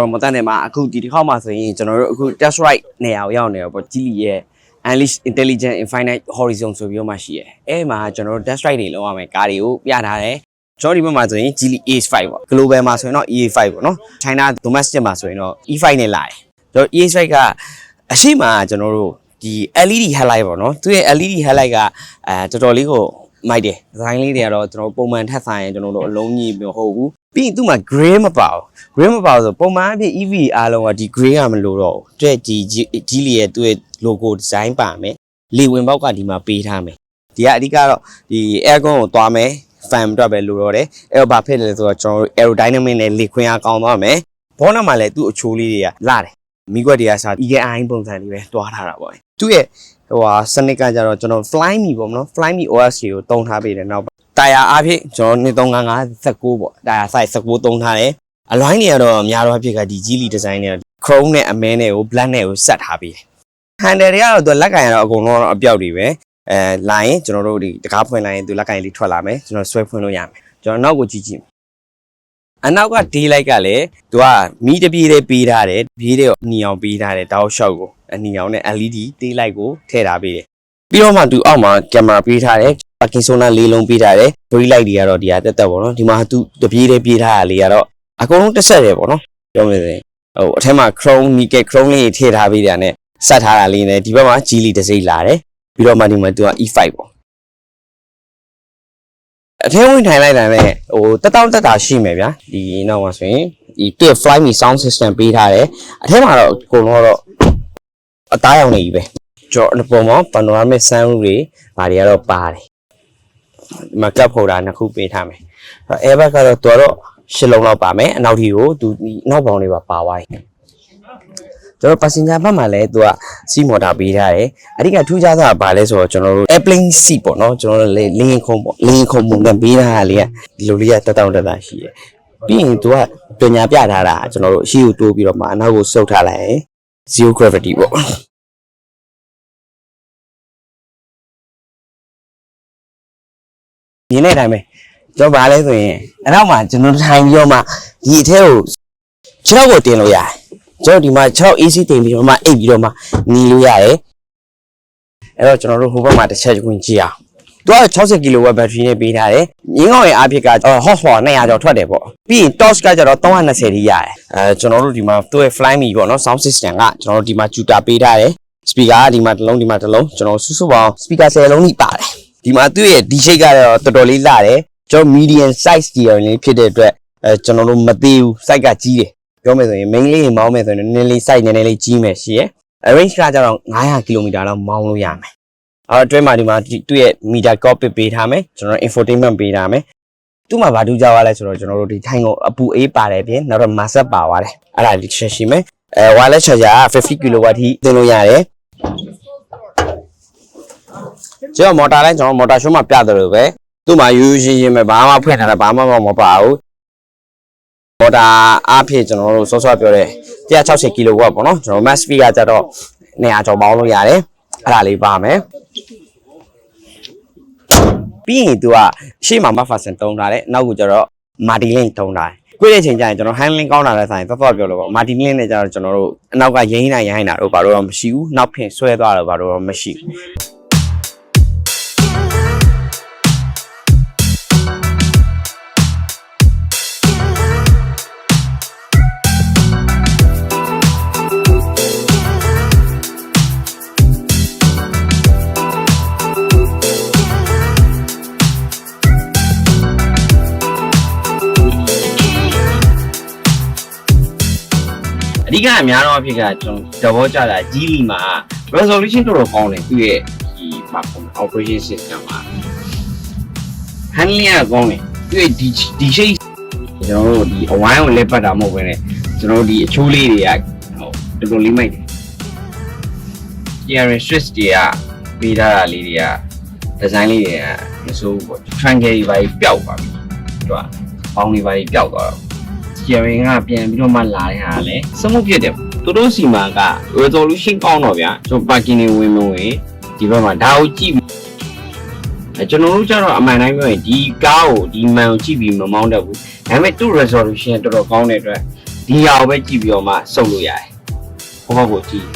တော့မတန်တယ်မှာအခုဒီတစ်ခေါက်မှာဆိုရင်ကျွန်တော်တို့အခု test right နေရာကိုရောက်နေတော့ပေါ့ကြီးလီရဲ့ Unleash Intelligent Infinite Horizon ဆိုပြီးတော့မှရှိရဲအဲ့မှာကျွန်တော်တို့ test right တွေလုပ်ရမယ်ကားတွေကိုပြထားတယ်ကျွန်တော်ဒီဘက်မှာဆိုရင် Geely A5 ပေါ့ global မှာဆိုရင်တော့ EA5 ပေါ့နော် China domestic မှာဆိုရင်တော့ E5 နဲ့လာတယ်ကျွန်တော် EA5 ကအရှိမကျွန်တော်တို့ဒီ LED headlight ပေါ့နော်သူရဲ့ LED headlight ကအဲတော်တော်လေးကိုမိုက်တယ်ဒီဇိုင်းလေးတွေကတော့ကျွန်တော်ပုံမှန်ထက်ဆိုင်ရင်ကျွန်တော်တို့အလုံးကြီးမဟုတ်ဘူး ပြီးရင်သူ့မှာ gray မပါဘူး gray မပါဘူးဆိုပုံမှန်အဖြစ် EV အားလုံးကဒီ gray ကမလို့တော့ဘူးတဲ့ဒီကြီးလီရဲ့သူ့ရဲ့ logo design ပါမယ်လေဝင်ပေါက်ကဒီမှာပေးထားမယ်ဒီကအဓိကတော့ဒီ aircon ကိုသွားမယ် fan အတွက်ပဲလိုတော့တယ်အဲ့တော့ဘာဖြစ်လဲဆိုတော့ကျွန်တော်တို့ aerodynamic နဲ့လေခွင်းအားကောင်းသွားမယ်ဘောနမှာလည်းသူ့အချိုးလေးတွေကလာတယ်မိကွက်တွေကစား EGI ပုံစံလေးပဲတွားထားတာပေါ့သူ့ရဲ့ဟိုဟာစနစ်ကကြတော့ကျွန်တော် fly me ပေါ့နော် fly me OS ကိုတုံးထားပေးတယ်နောက် တာယာအားဖြင့်ကျွန်တော်2355 19ပေါ့တာယာ size 19တုံးထားတယ်အလွိုင်းတွေကတော့အများတော့အဖြစ်ကဒီ Geely design နဲ့ chrome နဲ့အမဲနဲ့ကို black နဲ့ကိုဆက်ထားပေးတယ် handle တွေကတော့သူလက်ကင်ရတော့အကုန်လုံးတော့အပြောက်တွေပဲအဲလာရင်ကျွန်တော်တို့ဒီတကားဖွင့်လိုက်ရင်သူလက်ကင်လေးထွက်လာမယ်ကျွန်တော်ဆွဲဖွင့်လို့ရမယ်ကျွန်တော်နောက်ကိုကြည့်ကြည့်အနောက်က day light ကလည်းသူကမီးတပြေးလေးပေးထားတယ်ပြေးတွေကိုအနီအောင်ပေးထားတယ်တောက်လျှောက်ကိုအနီအောင်နဲ့ LED day light ကိုထည့်ထားပေးတယ်ပြီးတော့မှသူအောက်မှာကင်မရာပေးထားတယ် parking zone လေးလုံးပေးထားတယ် brake light တွေကတော့ဒီဟာတက်တက်ပေါ့နော်ဒီမှာသူတပြေးလေးပေးထားတာလေးကတော့အကုန်လုံးတက်ဆက်တယ်ပေါ့နော်ပြောမယ်ဆိုရင်ဟိုအထက်မှာ chrome nickel chrome လေးထည့်ထားပေးတာနဲ့ဆက်ထားတာလေးနဲ့ဒီဘက်မှာ Geely တစ်စိမ့်လာတယ်ပြီးတော့မှဒီမှာသူက E5 ပေါ့အထဲဝင်ထိုင်လိုက်တာနဲ့ဟိုတက်တောင့်တက်တာရှိမယ်ဗျာဒီနောက်မှာဆိုရင်ဒီသူ့ fly me sound system ပေးထားတယ်အထဲမှာတော့အကုန်လုံးတော့အသားရောင်နေကြီးပဲကျော်အပေါ်မှာ panoramic sound တွေဘာတွေကတော့ပါတယ် ဒီမှာ cup holder နှစ်ခုပေးထားမယ်အဲ့ airbag ကတော့သူကတော့ရှစ်လုံးလောက်ပါမယ်အနောက်ထီကိုသူဒီနောက်ပေါင်းလေးပါပါသွားပြီကျွန်တော် passenger ဘက်မှာလည်းသူက seat motor ပေးထားတယ်အဓိကထူးခြားတာကဘာလဲဆိုတော့ကျွန်တော်တို့ airplane seat ပေါ့နော်ကျွန်တော်တို့လေလင်းခုံပေါ့လင်းခုံပုံစံပေးထားတာလေးကဒီလိုလေးကတက်တောင့်တက်တာရှိတယ်ပြီးရင်သူကပညာပြထားတာကျွန်တော်တို့အရှိကိုတိုးပြီးတော့မှအနောက်ကိုဆုပ်ထားလိုက်ရင် zero gravity ပေါ့ င်တဲ့အတိုင်းပဲကျွန်တော်ဗာလဲဆိုရင်အနောက်မှာကျွန်တော်ထိုင်ပြီးတော့မှဒီအထက်ကိုခြေထောက်ကိုတင်လို့ရတယ်ကျွန်တော်ဒီမှာ6 AC တင်ပြီးတော့မှအိပ်ပြီးတော့မှနီးလို့ရတယ်အဲ့တော့ကျွန်တော်တို့ဟိုဘက်မှာတစ်ချက်ဝင်ကြည့်အောင်သူက60 kW ဘက်ထရီနဲ့ပေးထားတယ်။ငင်းကောင်ရဲ့အားဖြစ်က horsepower 200ကျော်ထွက်တယ်ပေါ့။ပြီးရင် torch ကကျတော့320ထိရတယ်။အဲကျွန်တော်တို့ဒီမှာသူ့ရဲ့ fly me ပေါ့နော် sound system ကကျွန်တော်တို့ဒီမှာ tutor ပေးထားတယ်။ speaker ကဒီမှာတစ်လုံးဒီမှာတစ်လုံးကျွန်တော်စုစုပေါင်း speaker 10လုံးထိပါတယ်။ ဒီမှာသူ့ရဲ့ D shape ကတော့တော်တော်လေးလှတယ်။ကျွန်တော် medium size stereo လေးဖြစ်တဲ့အတွက်အဲကျွန်တော်တို့မသေးဘူး size ကကြီးတယ်။ပြောမယ်ဆိုရင် main လေးမောင်းမယ်ဆိုရင်နည်းနည်းလေး site နည်းနည်းလေးကြီးမယ်ရှိရယ် range ကကြတော့900 km လောက်မောင်းလို့ရမယ်အဲ့တော့အတွင်းမှာဒီမှာသူ့ရဲ့ meter cockpit ပေးထားမယ်ကျွန်တော် infotainment ပေးထားမယ်သူ့မှာဘာထူးခြားသွားလဲဆိုတော့ကျွန်တော်တို့ဒီထိုင်ကိုအပူအေးပါတယ်ပြင်နောက်တော့ mass ပါသွားတယ်အဲ့ဒါဒီတစ်ချက်ရှိမယ်အဲ wireless charger က50 kW ထိသင်လို့ရတယ် ကျွန်တော်မော်တာလဲကျွန်တော်မော်တာရှိုးမှာပြတယ်လို့ပဲသူ့မှာရိုးရိုးရှင်းရှင်းပဲဘာမှဖွင့်ထားတာဘာမှမပါဘူးမော်တာအားဖြင့်ကျွန်တော်တို့စောစောပြောတဲ့160 kW ပေါ့နော်ကျွန်တော် max speed ကကြတော့200ကျော်ပေါင်းလို့ရတယ်အဲ့ဒါလေးပါမယ်ပြီးရင် तू ကရှေ့မှာ Mafferson တုံးထားတယ်နောက်ကကျတော့ Martin တုံးထားတယ်ကိုယ့်ရဲ့ချိန်ကျရင်ကျွန်တော် handling ကောင်းတာလည်းဆိုင်သွားသွားပြောလို့ပေါ့ Martin နဲ့ကျတော့ကျွန်တော်တို့အနောက်ကရင်းနိုင်ရိုင်းတာတို့ဘာလို့တော့မရှိဘူးနောက်ဖင်ဆွဲသွားတော့ဘာလို့တော့မရှိဘူး အဓိကအများတော့အဖြစ်ကကျွန်တော်သဘောကျတာကြီးလီမှာ resolution တော်တော်ကောင်းတယ်သူ့ရဲ့ဒီဘာပုံ operation system မှာ handling ကကောင်းတယ်သူ့ရဲ့ဒီဒီ shape ကျွန်တော်တို့ဒီအဝိုင်းကိုလက်ပတ်တာမဟုတ်ဘဲနဲ့ကျွန်တော်တို့ဒီအချိုးလေးတွေကဟိုတော်တော်လေးမိုက်တယ် steering switch တွေကပေးထားတာလေးတွေက design လေးတွေကမစိုးဘူးပေါ့ triangle တွေပါပျောက်ပါပြီသူကပေါင်းတွေပါပျောက်သွားတော့ steering ကပြန်ပြီးတော့မှလာတဲ့ဟာလည်းစမှုဖြစ်တယ်သူတို့စီမှာက resolution ကောင်းတော့ဗျာကျွန်တော် parking တွေဝင်မဝင်ဒီဘက်မှာဒါကိုကြည့်ပြီးအဲကျွန်တော်တို့ကျတော့အမှန်တိုင်းပြောရင်ဒီကားကိုဒီမှန်ကိုကြည့်ပြီးမမောင်းတတ်ဘူးဒါပေမဲ့သူ့ resolution တော်တော်ကောင်းတဲ့အတွက်ဒီဒီဟာကိုပဲကြည့်ပြီးတော့မှစုပ်လို့ရတယ်ဟိုဘက်ကိုကြည့်